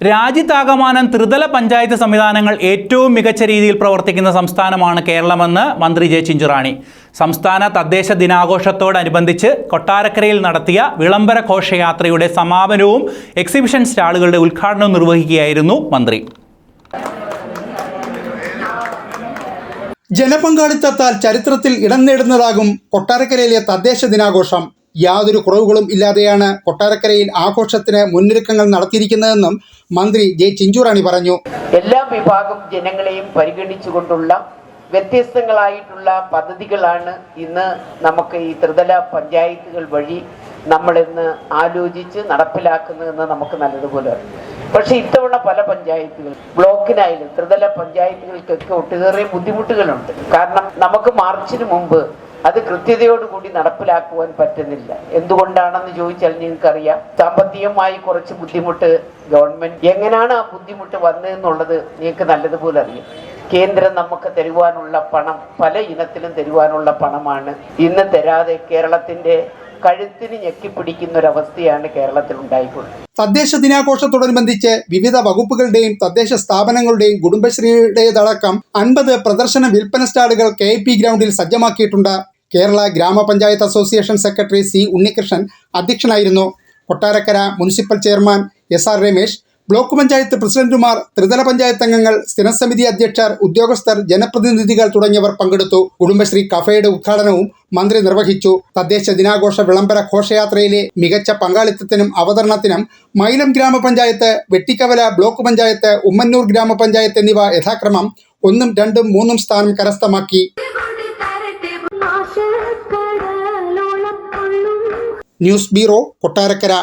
രാജ്യത്താകമാനം ത്രിതല പഞ്ചായത്ത് സംവിധാനങ്ങൾ ഏറ്റവും മികച്ച രീതിയിൽ പ്രവർത്തിക്കുന്ന സംസ്ഥാനമാണ് കേരളമെന്ന് മന്ത്രി ജെ ചിഞ്ചുറാണി. സംസ്ഥാന തദ്ദേശ ദിനാഘോഷത്തോടനുബന്ധിച്ച് കൊട്ടാരക്കരയിൽ നടത്തിയ വിളംബര ഘോഷയാത്രയുടെ സമാപനവും എക്സിബിഷൻ സ്റ്റാളുകളുടെ ഉദ്ഘാടനവും നിർവഹിക്കുകയായിരുന്നു മന്ത്രി. ജനപങ്കാളിത്തത്താൽ ചരിത്രത്തിൽ ഇടം നേടുന്നതാകും കൊട്ടാരക്കരയിലെ തദ്ദേശ ദിനാഘോഷം. യാതൊരു കുറവുകളും ഇല്ലാതെയാണ് കൊട്ടാരക്കരയിൽ ആഘോഷത്തിന് മുന്നൊരുക്കങ്ങൾ നടത്തിയിരിക്കുന്നതെന്നും മന്ത്രി ജെ ചിഞ്ചുറാണി പറഞ്ഞു. എല്ലാ വിഭാഗം ജനങ്ങളെയും പരിഗണിച്ചുകൊണ്ടുള്ള വ്യത്യസ്തങ്ങളായിട്ടുള്ള പദ്ധതികളാണ് ഇന്ന് നമുക്ക് ഈ ത്രിതല പഞ്ചായത്തുകൾ വഴി നമ്മളിന്ന് ആലോചിച്ച് നടപ്പിലാക്കുന്നതെന്ന് നമുക്ക് നല്ലതുപോലെ പക്ഷേ ഇത്തവണ പല പഞ്ചായത്തുകൾ ബ്ലോക്കിനായാലും ത്രിതല പഞ്ചായത്തുകൾക്കൊക്കെ ഒട്ടേറെ ബുദ്ധിമുട്ടുകളുണ്ട്. കാരണം നമുക്ക് മാർച്ചിന് മുമ്പ് അത് കൃത്യതയോടുകൂടി നടപ്പിലാക്കുവാൻ പറ്റുന്നില്ല. എന്തുകൊണ്ടാണെന്ന് ചോദിച്ചാൽ നിങ്ങൾക്കറിയാം. സാമ്പത്തികമായി കുറച്ച് ബുദ്ധിമുട്ട് ഗവൺമെന്റ് എങ്ങനെയാണ് ആ ബുദ്ധിമുട്ട് വന്നതെന്നുള്ളത് നിങ്ങൾക്ക് നല്ലതുപോലെ അറിയാം. കേന്ദ്രം നമുക്ക് തരുവാനുള്ള പണം പല ഇനത്തിലും തരുവാനുള്ള പണമാണ്. ഇന്ന് തരാതെ കേരളത്തിന്റെ കഴുത്തിന് ഞെക്കിപ്പിടിക്കുന്ന ഒരവസ്ഥയാണ് കേരളത്തിൽ ഉണ്ടായിട്ടുള്ളത് തദ്ദേശ ദിനാഘോഷത്തോടനുബന്ധിച്ച് വിവിധ വകുപ്പുകളുടെയും തദ്ദേശ സ്ഥാപനങ്ങളുടെയും കുടുംബശ്രീയുടേതടക്കം അൻപത് പ്രദർശന വിൽപ്പന സ്റ്റാളുകൾ കെ ഗ്രൗണ്ടിൽ സജ്ജമാക്കിയിട്ടുണ്ട്. കേരള ഗ്രാമപഞ്ചായത്ത് അസോസിയേഷൻ സെക്രട്ടറി സി ഉണ്ണികൃഷ്ണൻ അധ്യക്ഷനായിരുന്നു. Kottarakkara municipal chairman S R Ramesh block panchayat പ്രസിഡന്റുമാർ ത്രിതല പഞ്ചായത്ത് അംഗങ്ങൾ സ്ഥിരസമിതി അധ്യക്ഷർ ഉദ്യോഗസ്ഥർ ജനപ്രതിനിധികൾ തുടങ്ങിയവർ പങ്കെടുത്തു. കുടുംബശ്രീ കഫേയുടെ ഉദ്ഘാടനവും മന്ത്രി നിർവഹിച്ചു. തദ്ദേശ ദിനാഘോഷ വിളംബര ഘോഷയാത്രയിലെ മികച്ച പങ്കാളിത്തത്തിനും അവതരണത്തിനും മൈലം ഗ്രാമപഞ്ചായത്ത് വെട്ടിക്കവല ബ്ലോക്ക് പഞ്ചായത്ത് ഉമ്മന്നൂർ ഗ്രാമപഞ്ചായത്ത് എന്നിവ യഥാക്രമം ഒന്നും രണ്ടും മൂന്നും സ്ഥാനം കരസ്ഥമാക്കി. News bureau Kottarakkara